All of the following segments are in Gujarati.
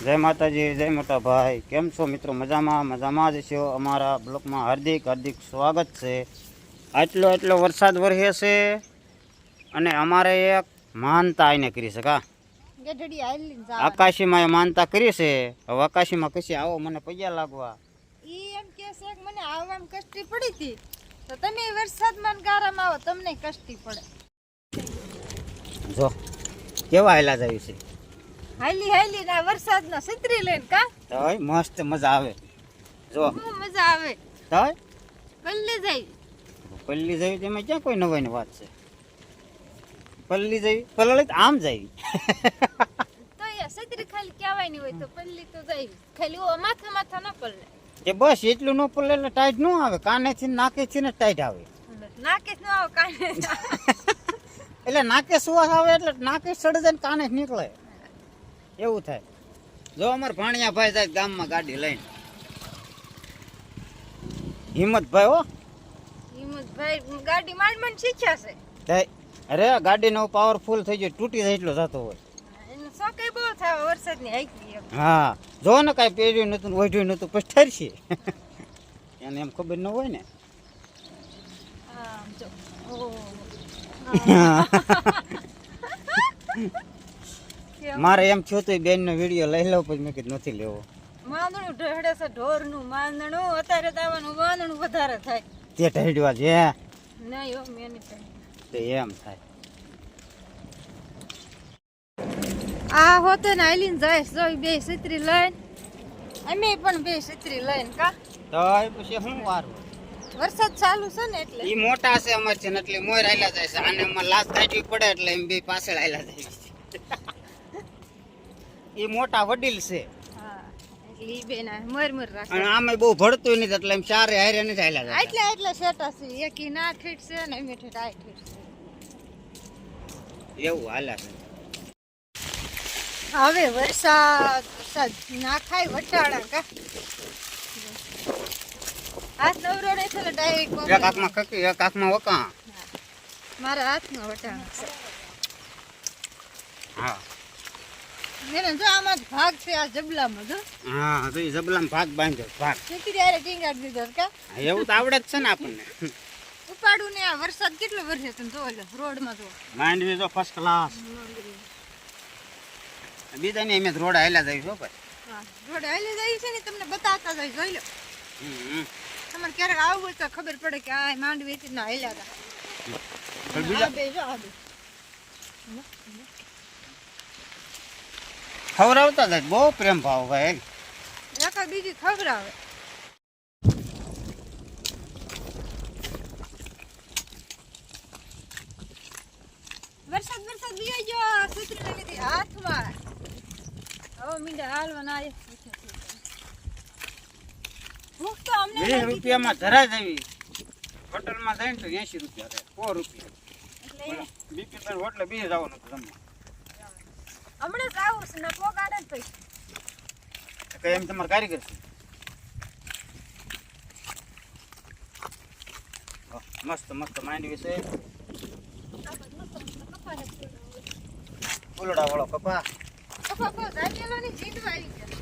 જય માતાજી જય મોટા ભાઈ કેમ છો મિત્રો? મજામાં? મજામાં જ છો? અમારા બ્લોકમાં હાર્દિક હાર્દિક સ્વાગત છે. આટલો આટલો વરસાદ વરસે છે અને અમારે એક માનતા આવીને કરી છે કા? ગઢડી આઈલી જા આકાશીમાં એ માનતા કરી છે. હવે આકાશીમાં કશી આવો મને પૈયા લાગવા. એમ કે છે કે મને આવવામાં કષ્ટી પડી હતી. તો તમે વરસાદમાં ગારામાં આવો તમને કષ્ટી પડે. જો કેવા હાયલા જાય છે? હાલી હાલી ના વરસાદના છત્રી લઈને કા? તોય મસ્ત મજા આવે. જો. બહુ મજા આવે. તોય? પલ્લી જઈ પલ્લી જઈ તેમાં ક્યાં કોઈ નવાઈની વાત છે? પલ્લી જઈ પલ્લી આમ જઈ તો એ છત્રી ખાલી કહેવાની હોય તો પલ્લી તો જાય. ખાલી ઓ માથા માથા ન પલ્લે. કે બસ એટલું ન પડે એટલે ટાઈટ ન આવે કાને થી નાકે થી ને ટાઈટ આવે. નાકે ન આવે કાને એટલે નાકે સુવાસ આવે એટલે નાકે સડે જાય કાને નીકળે. એવું થાય. જો અમાર ભાણિયા ભાઈ થાય ગામમાં ગાડી લઈને. હિંમતભાઈ હો. હિંમતભાઈ ગાડી માંડ માંડ શીખ્યા છે. તે અરે ગાડીનો પાવરફુલ થઈ ગયો તૂટી જાય એટલો થતો હોય. શોખ બહુ થાય વરસાદની હા જો ને કાંઈ પહેર્યું નતું વઢ્યું નતું પછી ઠરશે. એને એમ ખબર ન હોય ને. આમ જો. મારે એમ થયું હતું બેન નો વીડિયો લઈ લઉં પછી મેં કીધું નથી લેવો. માંદણું ઢળે છે ઢોરનું માંદણું. અત્યારે તો આવવાનું માંદણું વધારે થાય. તે ઢળ્યા છે. નહીં હો મેં નહીં એમ થાય. આ હોતે ને આઈલીન જાય જો બે છત્રી લઈને. અમે પણ બે છત્રી લઈને કા? તો પછી શું વારું? વરસાદ ચાલુ છે ને એટલે? ઈ મોટા છે અમાર છે ને એટલે મોર આયલા જાય છે. આને અમાર લાશ કાઢવી પડે એટલે એમ બે પાછળ આયલા જાય છે. ઈ મોટા વડીલ છે. અને આમે બહુ ભળતું નથી એટલે એમ ચારે હારે નથી એટલે એટલે સેટા છે એક ના ઠીટ છે ને આ છે. એવું હાલ્યા છે. હવે વરસાદ વરસાદ ના ખાય વટાડા કા? હાથ નવરો થયો ડાયરેક્ટ એક કકી એક આંખમાં વકા મારા હાથમાં વટાણા છે. હા. એને જો આમાં ભાગ છે આ જબલામાં જો. હા તો એ જબલામાં ભાગ બાંધ્યો ભાગ. નીકળી આરે ટીંગાડી દીધો કે? હા, એવું તો આવડે જ છે ને આપણને. ઉપાડું ને આ વરસાદ કેટલો વરસે તમે જો એટલે રોડમાં જો. માંડવી તો ફર્સ્ટ ક્લાસ બીજા ને અમે રોડ હાલ્યા જાય છો ભાઈ. હા રોડ હાલે જાય છે ને તમને બતાવતા જાય જોઈ લો. તમારે ક્યારેક આવું હોય તો ખબર પડે કે આ માંડવી થી ના હેલ્યા હતા. બીજા ખવડાવતા હતા? બહુ પ્રેમ ભાવ ભાઈ એકા બીજી આવે વરસાદ વરસાદ બીજો ગયો છત્રી લઈ લીધી હાથમાં. હવે મીંડા હાલવાના આયા. ભૂખ તો અમને વીસ રૂપિયામાં ધરા જવી હોટલમાં જાય ને તો એસી રૂપિયા થાય. સો રૂપિયા. એટલે બીપી પર હોટલે બી જવાનું હતું જમવા હમણાં જ આવું છે ને પોગાડે જ પૈસા. કઈ એમ તમારે કારીગર છે. મસ્ત મસ્ત માંડવી છે. ફૂલડા વાળો કપા કપા બહુ જાગેલાની જીંદ વાળી ગયા.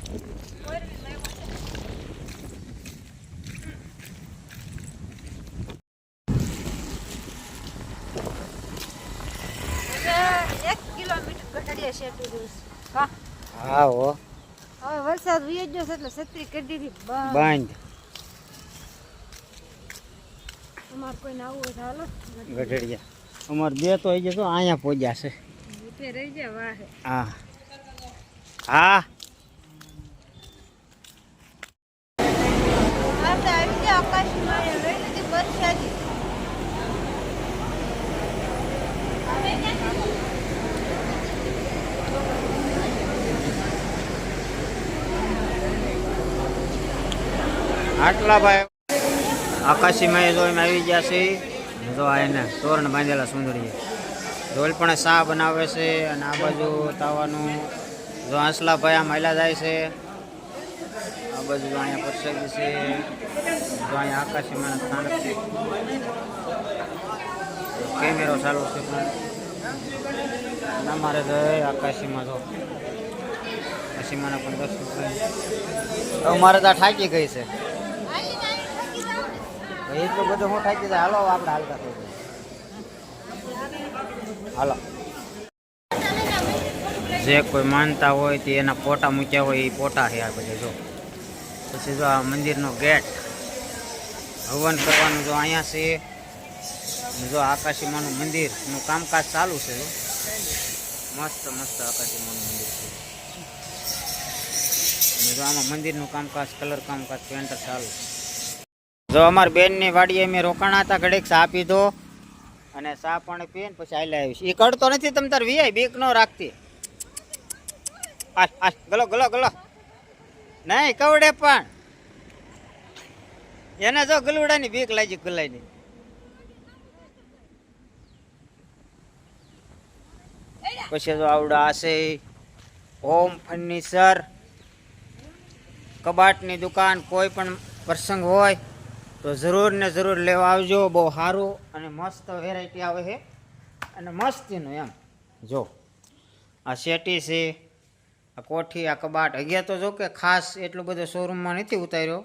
મોરબી લાવ્યા છે. હવે એક કિલોમીટર ઘટાડ્યા છે એટલું દૂર હા હા. હો હવે વરસાદ વીજ ગયો છે એટલે છત્રી કરી દીધી. બંધ બાંધ. તમારે કોઈને આવું હોય હાલો. ગઢડિયા. અમારે બે તો આવી જતો અહીંયા પહોંચ્યા છે. રહી વાહે. હા. હા આપણે આવી ગયા આકાશમાં એ લઈ લીધી વરસાદી આટલા ભાઈ આકાશીમાં જો એમ આવી ગયા છે. જો આ એને તોરણ બાંધેલા સુંદરીએ. ડોલ પણ શા બનાવે છે અને આ બાજુ તાવાનું જો આંસલાભાઈ આમ મહિલા જાય છે. આ બાજુ અહીંયા પરસેલી છે. જો અહીંયા આકાશીમાં સ્થાનક છે. કેમેરો ચાલુ છે પણ. અમારે તો આકાશીમાં જો. આકાશીમાં પણ દર્શન મારે તો થાકી ગઈ છે આવીને આવીને થાકી જાવ ને. એટલું બધું હું થાય હાલો આપણે હાલતા થઈ હાલો. જે કોઈ માનતા હોય તે એના ફોટા મૂક્યા હોય, એ ફોટા છે આ બધે, જો. પછી જો આ મંદિરનો ગેટ. હવન કરવાનું જો અહીંયા છે. જો આકાશીમાનું મંદિરનું કામકાજ ચાલુ છે, જો. મસ્ત મસ્ત આકાશીમાનું મંદિર છે. જો આમાં મંદિરનું કામકાજ, કલર કામકાજ પેન્ટર ચાલુ છે. જો અમારી બેનની વાડીએ મેં રોકાણા હતા, ઘડીક ચા પીધો અને ચા પણ પીને પછી આયલા આવીશ એ કડતો નથી તમ તાર વીઆઈ, બીક ન રાખતી. આશ ગલો ગલો ગલો. નહીં, કવડે પણ. એને જો ગલુડાની બીક લાગી ગલાઈની પછી જો આવડા આશે હોમ ફર્નિચર, કબાટની દુકાન, કોઈ પણ પ્રસંગ હોય તો જરૂર ને જરૂર લેવા આવજો, બહુ સારું અને મસ્ત વેરાયટી આવે છે. અને મસ્તીનું એમ, જો. આ શેટી છે, આ કોઠી, આ કબાટ, અગિયાર તો જો કે ખાસ એટલું બધું શોરૂમમાં નથી ઉતાર્યો.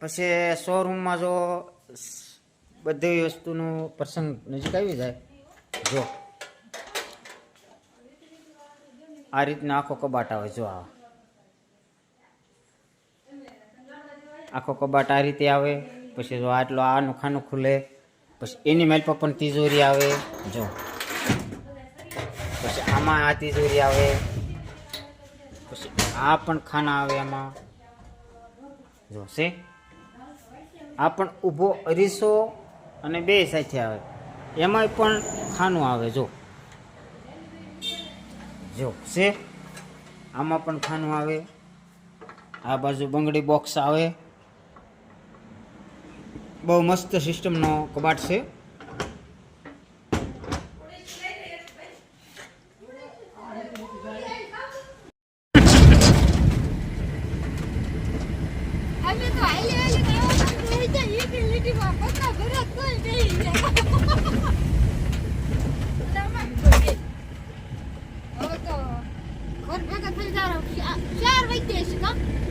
પછી શોરૂમમાં જો બધી વસ્તુનું પ્રસંગ નજીક આવી જાય, જો. આ રીતના આખો કબાટ આવે, જો આ. આખો કબાટ આ રીતે આવે, પછી જો આટલો આનું ખાનું ખુલે, પછી એની મેલ પર પણ તિજોરી આવે, જો. પછી આમાં આ તિજોરી આવે, પછી આ પણ ખાના આવે આમાં. જો છે આ પણ ઊભો અરીસો અને બે સાથે આવે. એમાંય પણ ખાનું આવે, જો. જો છે આમાં પણ ખાનું આવે. આ બાજુ બંગડી બોક્સ આવે. બહુ મસ્ત સિસ્ટમનો કબાટ છે.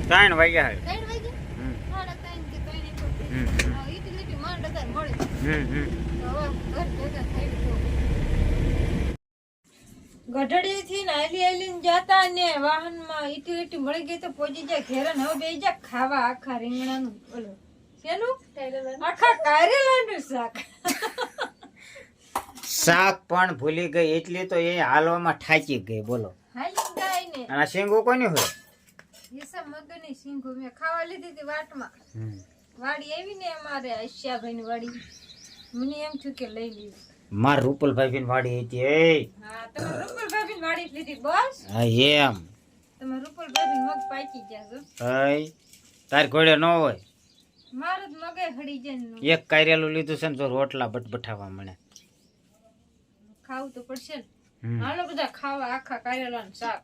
ત્રણ તો અત્યારે થી નાલી આલી જતા ને હાલી હાલીને જાતા ને વાહનમાં ઈટી ઈટી મળી ગઈ તો પહોંચી જાય. ઘેરે ને હવે બેસી જા ખાવા આખા રીંગણાનું. ઓલું શેનું? આખા કારેલાનું શાક. શાક પણ ભૂલી ગઈ. એટલે તો એ હાલવામાં ઠાકી ગઈ. બોલો. ને અને શીંગો કોની હોય? ઈસા મગની સિંગો મેં ખાવા લીધી હતી વાટમાં. વાડી આવી ને અમારે આશિયાભાઈ ની વાડી. મને એમ થયું કે લઈ લીધું. માર રૂપલભાઈ બેન વાડી હતી એ. હા તમે રૂપલભાઈ ની વાડી લીધી બસ? હા એમ. તમે રૂપલભાઈ મગ પાકી ગયા છો. હઈ તાર ઘોડે ન હોય. મારું જ મગે હડી જાય એક કાયરેલું લીધું છે ને તો રોટલા બટબટાવા મને ખાવું તો પડશે ને. હાલો બધા ખાવા આખા કારેલાનું શાક.